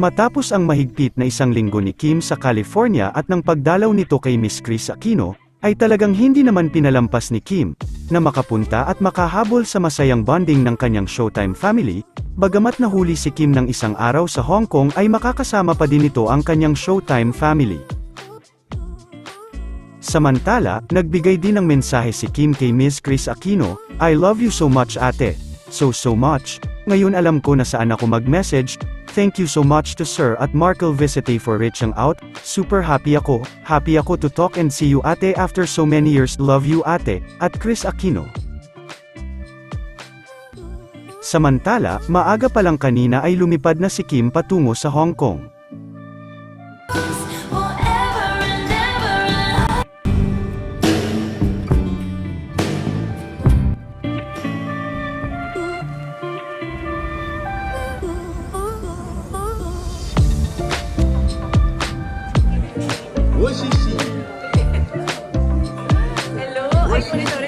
Matapos ang mahigpit na isang linggo ni Kim sa California at ng pagdalaw nito kay Miss Chris Aquino, ay talagang hindi naman pinalampas ni Kim, na makapunta at makahabol sa masayang bonding ng kanyang Showtime family, bagamat nahuli si Kim ng isang araw sa Hong Kong ay makakasama pa din ito ang kanyang Showtime family. Samantala, nagbigay din ng mensahe si Kim kay Miss Chris Aquino, I love you so much ate. So so much. Ngayon alam ko na saan ako mag-message. Thank you so much to Sir at Markel Visite for reaching out. Super happy ako. Happy ako to talk and see you ate after so many years. Love you ate. At Chris Aquino. Samantala, maaga pa lang kanina ay lumipad na si Kim patungo sa Hong Kong. What is she? Hello, I put